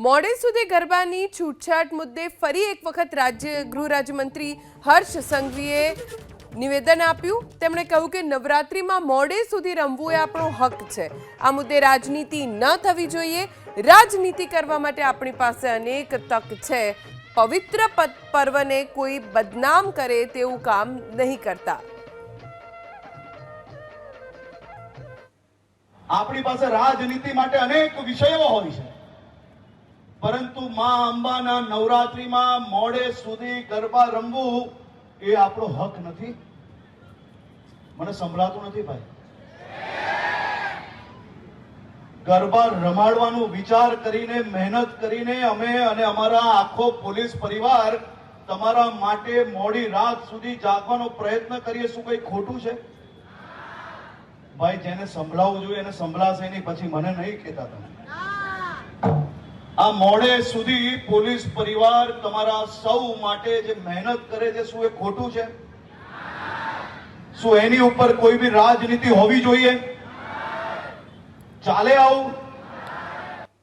મોડે સુધી ગરબાની છૂટછાટ મુદ્દે ફરી એક વખત રાજ્ય ગૃહ રાજ્યમંત્રી હર્ષ સંઘવીએ નિવેદન આપ્યું. તેમણે કહ્યું કે નવરાત્રિમાં મોડે સુધી રમવું એ આપણો હક છે. આ મુદ્દે રાજનીતિ ન થવી જોઈએ. રાજનીતિ કરવા માટે આપણી પાસે અનેક તક છે. પવિત્ર પર્વને કોઈ બદનામ કરે તેવું કામ નહીં કરતા. આપણી પાસે રાજનીતિ માટે અનેક વિષયો હોય છે. પરંતુ માં અંબાના નવરાત્રીમાં મોડે સુધી ગરબા રમવું એ આપણો હક નથી. મને સંભળાતું નથી ભાઈ. ગરબા રમાડવાનો વિચાર કરીને, મહેનત કરીને અમે અને અમારા આખો પોલીસ પરિવાર તમારા માટે મોડી રાત સુધી જાગવાનો પ્રયત્ન કરીએ. શું કઈ ખોટું છે? ભાઈ, જેને સંભળાવવું જોઈએ, એને સંભળાશે નહીં, પછી મને નહીં કહેતા તમે. આ મોડે સુધી પોલીસ પરિવાર તમારા સૌ માટે જે મહેનત કરે છે, શું એ ખોટું છે? શું એની ઉપર કોઈ બી રાજનીતિ હોવી જોઈએ? ચાલે આવું?